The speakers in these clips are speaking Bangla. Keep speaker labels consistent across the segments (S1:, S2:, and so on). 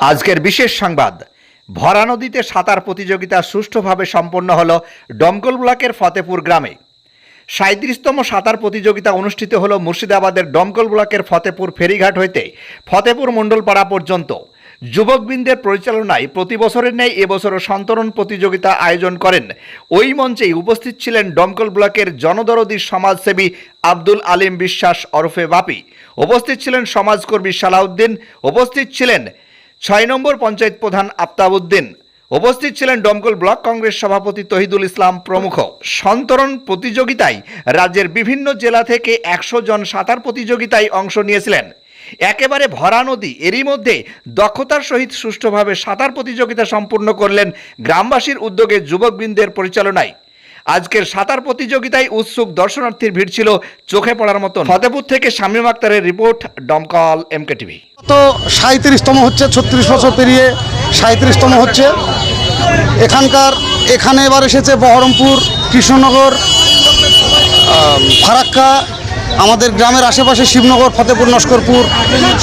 S1: আজকের বিশেষ সংবাদ, ভরা নদীতে সাঁতার প্রতিযোগিতা সুষ্ঠুভাবে সম্পন্ন হল ডমকল ব্লকের ফতেপুর গ্রামে। সাঁত্রিশতম সাঁতার প্রতিযোগিতা অনুষ্ঠিত হল মুর্শিদাবাদের ডমকল ব্লকের ফতেপুর ফেরিঘাট হইতে ফতেপুর মণ্ডলপাড়া পর্যন্ত। যুবকবৃন্দের পরিচালনায় প্রতি বছরের ন্যায় এবছরও সন্তরণ প্রতিযোগিতা আয়োজন করেন। ওই মঞ্চেই উপস্থিত ছিলেন ডমকল ব্লকের জনদরদী সমাজসেবী আব্দুল আলিম বিশ্বাস ওরফে বাপি। উপস্থিত ছিলেন সমাজকর্মী সালাউদ্দিন। উপস্থিত ছিলেন ছয় নম্বর পঞ্চায়েত প্রধান আফতাবউদ্দিন। উপস্থিত ছিলেন ডমকল ব্লক কংগ্রেস সভাপতি তহিদুল ইসলাম প্রমুখ। সন্তরণ প্রতিযোগিতায় রাজ্যের বিভিন্ন জেলা থেকে একশো জন সাঁতার প্রতিযোগিতায় অংশ নিয়েছিলেন। একেবারে ভরা নদী, এরই মধ্যে দক্ষতার সহিত সুষ্ঠুভাবে সাঁতার প্রতিযোগিতা সম্পূর্ণ করলেন গ্রামবাসীর উদ্যোগে যুবকবৃন্দের পরিচালনায়। আজকের সাঁতার প্রতিযোগিতায় উৎসুক দর্শনার্থীর ভিড় ছিল চোখে পড়ার মতো ফতেপুর থেকে শামীম আক্তারের রিপোর্ট ডমকল এমকে টিভি
S2: তো সাঁত্রিশতম হচ্ছে, ছত্রিশ বছর পেরিয়ে সাঁত্রিশতম হচ্ছে। এখানকার, এখানে এবার এসেছে বহরমপুর, কৃষ্ণনগর ফারাক্কা আমাদের গ্রামের আশেপাশে শিবনগর ফতেপুর নস্করপুর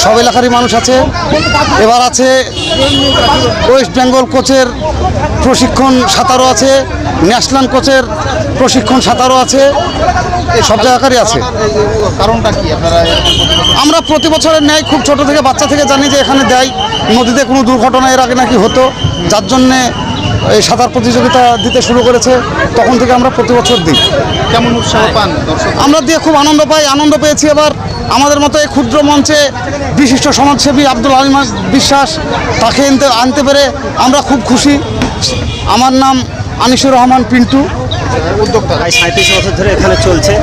S2: সব এলাকারই মানুষ আছে। এবার আছে ওয়েস্ট বেঙ্গল কোচের প্রশিক্ষণ সাঁতারও আছে ন্যাশনাল কোচের প্রশিক্ষণ সাঁতারও আছে এই সব জায়গাকারই আছে।
S3: কারণটা কি? আপনারা
S2: আমরা প্রতি বছরের ন্যায় খুব ছোট থেকে বাচ্চা থেকে জানি যে এখানে দেয় নদীতে কোনো দুর্ঘটনা এর আগে নাকি হতো যার জন্যে এই সাঁতার প্রতিযোগিতা দিতে শুরু করেছে তখন থেকে আমরা প্রতি বছর দিই।
S3: কেমন উৎসাহ পান
S2: আমরা দিয়ে খুব আনন্দ পাই আনন্দ পেয়েছি এবার আমাদের মতো এই ক্ষুদ্র মঞ্চে বিশিষ্ট সমাজসেবী আব্দুল আলিম বিশ্বাস তাকে আনতে আনতে পেরে আমরা খুব খুশি। আমার নাম আনিসুর রহমান পিন্টু।
S3: উদ্যোক্তা।
S4: প্রায় সাঁত্রিশ বছর ধরে এখানে চলছে।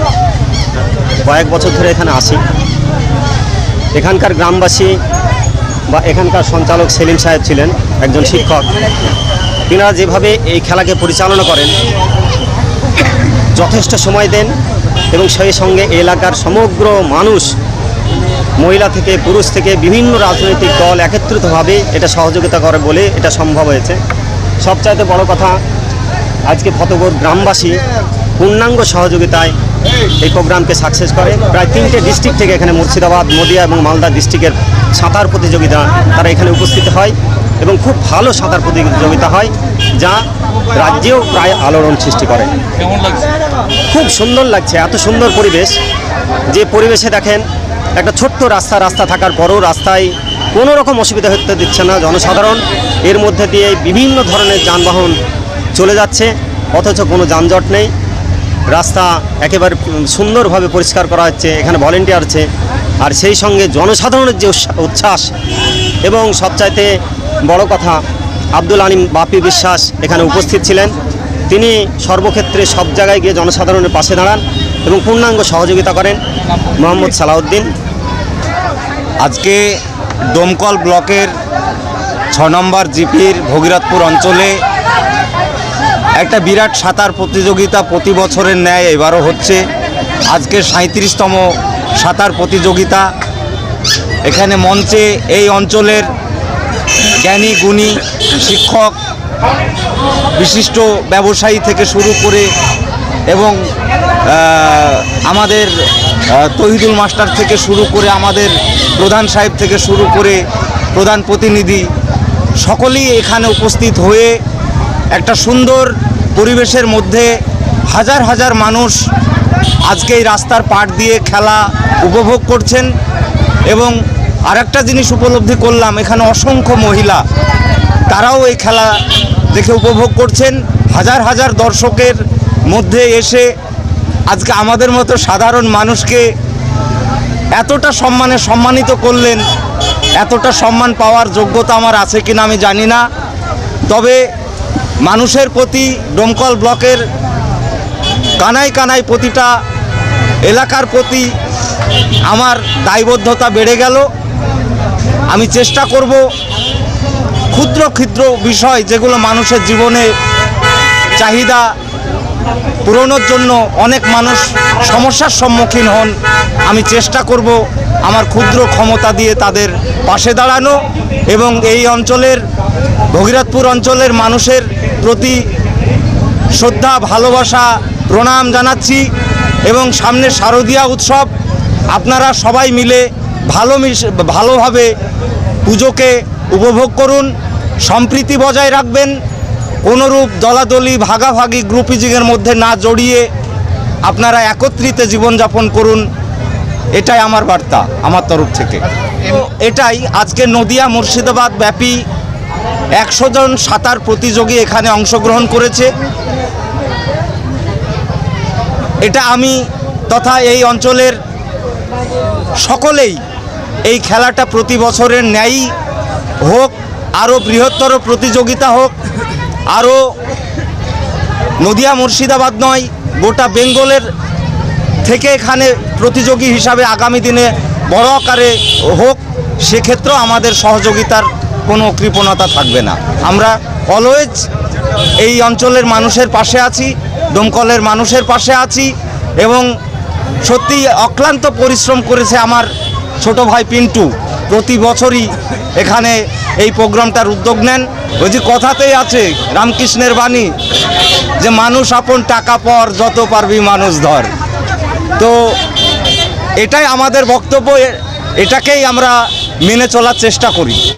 S4: কয়েক বছর ধরে এখানে আসি এখানকার গ্রামবাসী বা এখানকার সঞ্চালক সেলিম সাহেব ছিলেন একজন শিক্ষক। তিনারা যেভাবে এই খেলাকে পরিচালনা করেন, যথেষ্ট সময় দেন এবং সেই সঙ্গে এলাকার সমগ্র মানুষ, মহিলা থেকে পুরুষ থেকে বিভিন্ন রাজনৈতিক দল একত্রিতভাবে এটা সহযোগিতা করে বলে এটা সম্ভব হয়েছে। সবচাইতে বড় কথা, আজকে ফতগর গ্রামবাসী পূর্ণাঙ্গ সহযোগিতায় এই প্রোগ্রামকে সাকসেস করে। প্রায় তিনটে ডিস্ট্রিক্ট থেকে এখানে মুর্শিদাবাদ, নদিয়া এবং মালদা ডিস্ট্রিক্টের সাঁতার প্রতিযোগিতা তারা এখানে উপস্থিত হয়। এবং খুব ভালো সাঁতার প্রতিযোগিতা হয় যা রাজ্যেও প্রায় আলোড়ন সৃষ্টি করে। খুব সুন্দর লাগছে এত সুন্দর পরিবেশ। যে পরিবেশে দেখেন একটা ছোট্ট রাস্তা রাস্তা থাকার পরও রাস্তায় কোনো রকম অসুবিধা হতে দিচ্ছে না জনসাধারণ। এর মধ্যে দিয়ে বিভিন্ন ধরনের যানবাহন চলে যাচ্ছে অথচ কোনো যানজট নেই। রাস্তা একেবারে সুন্দরভাবে পরিষ্কার করা হচ্ছে এখানে ভলেন্টিয়ার আছে। আর সেই সঙ্গে জনসাধারণের যে উচ্ছ্বাস এবং সবচাইতে বড় কথা, আব্দুল আলিম বাপি বিশ্বাস এখানে উপস্থিত ছিলেন। তিনি সর্বক্ষেত্রে সব জায়গায় গিয়ে জনসাধারণের পাশে দাঁড়ান এবং পূর্ণাঙ্গ সহযোগিতা করেন মোহাম্মদ সালাউদ্দিন।
S5: আজকে ডোমকল ব্লকের ছ নম্বর জিপির ভগীরথপুর অঞ্চলে একটা বিরাট সাঁতার প্রতিযোগিতা প্রতি বছরের ন্যায় এবারও হচ্ছে। আজকে সাঁত্রিশতম সাঁতার প্রতিযোগিতা। এখানে মঞ্চে এই অঞ্চলের জ্ঞানী, গুণী, শিক্ষক, বিশিষ্ট ব্যবসায়ী থেকে শুরু করে এবং আমাদের তহিদুল মাস্টার থেকে শুরু করে আমাদের প্রধান সাহেব থেকে শুরু করে প্রধান প্রতিনিধি সকলেই এখানে উপস্থিত হয়ে একটা সুন্দর পরিবেশের মধ্যে হাজার হাজার মানুষ আজকে এই রাস্তার পাট দিয়ে খেলা উপভোগ করছেন এবং আরেকটা জিনিস উপলব্ধি করলাম, এখানে অসংখ্য মহিলা, তারাও এই খেলা দেখে উপভোগ করছেন। হাজার হাজার দর্শকের মধ্যে এসে আজকে আমাদের মতো সাধারণ মানুষকে এতটা সম্মানে সম্মানিত করলেন, এতটা সম্মান পাওয়ার যোগ্যতা আমার আছে কিনা আমি জানি না। তবে মানুষের প্রতি ডোমকল ব্লকের কানায় কানায় প্রতিটা এলাকার প্রতি আমার দায়বদ্ধতা বেড়ে গেল। আমি চেষ্টা করব ক্ষুদ্র ক্ষুদ্র বিষয় যেগুলো মানুষের জীবনে চাহিদা পূরণের জন্য অনেক মানুষ সমস্যার সম্মুখীন হন, আমি চেষ্টা করব আমার ক্ষুদ্র ক্ষমতা দিয়ে তাদের পাশে দাঁড়ানো এবং এই অঞ্চলের, ভগীরথপুর অঞ্চলের মানুষের প্রতি শ্রদ্ধা, ভালোবাসা, প্রণাম জানাচ্ছি এবং সামনে শারদীয়া উৎসব, আপনারা সবাই মিলে ভালো ভালোভাবে পুজোকে উপভোগ করুন, সম্প্রীতি বজায় রাখবেন, কোনোরূপ দলাদলি, ভাগাভাগি, গ্রুপিজিংয়ের মধ্যে না জড়িয়ে আপনারা একত্রিত জীবনযাপন করুন, এটাই আমার বার্তা, আমার তরফ থেকে। এটাই আজকে নদিয়া মুর্শিদাবাদ ব্যাপী একশো জন সাঁতার প্রতিযোগী এখানে অংশগ্রহণ করেছে। এটা আমি তথা এই অঞ্চলের সকলেই এই খেলাটা প্রতি বছরের ন্যায়ই হোক, আরও বৃহত্তর প্রতিযোগিতা হোক, আরও নদিয়া মুর্শিদাবাদ নয়, গোটা বেঙ্গলের থেকে এখানে প্রতিযোগী হিসাবে আগামী দিনে বড় আকারে হোক, সেক্ষেত্রেও আমাদের সহযোগিতার কোনো কৃপণতা থাকবে না। আমরা অলওয়েজ এই অঞ্চলের মানুষের পাশে আছি, দমকলের মানুষের পাশে আছি এবং সত্যি অক্লান্ত পরিশ্রম করেছে আমার ছোট ভাই পিন্টু প্রতি বছরই এখানে এই প্রোগ্রামটার উদ্যোগ নেন। ওই যে কথাতেই আছে, রামকৃষ্ণের বাণী, যে মানুষ আপন টাকা পর যত পারবি মানুষ ধর। তো এটাই আমাদের বক্তব্য এটাকেই আমরা মেনে চলার চেষ্টা করি।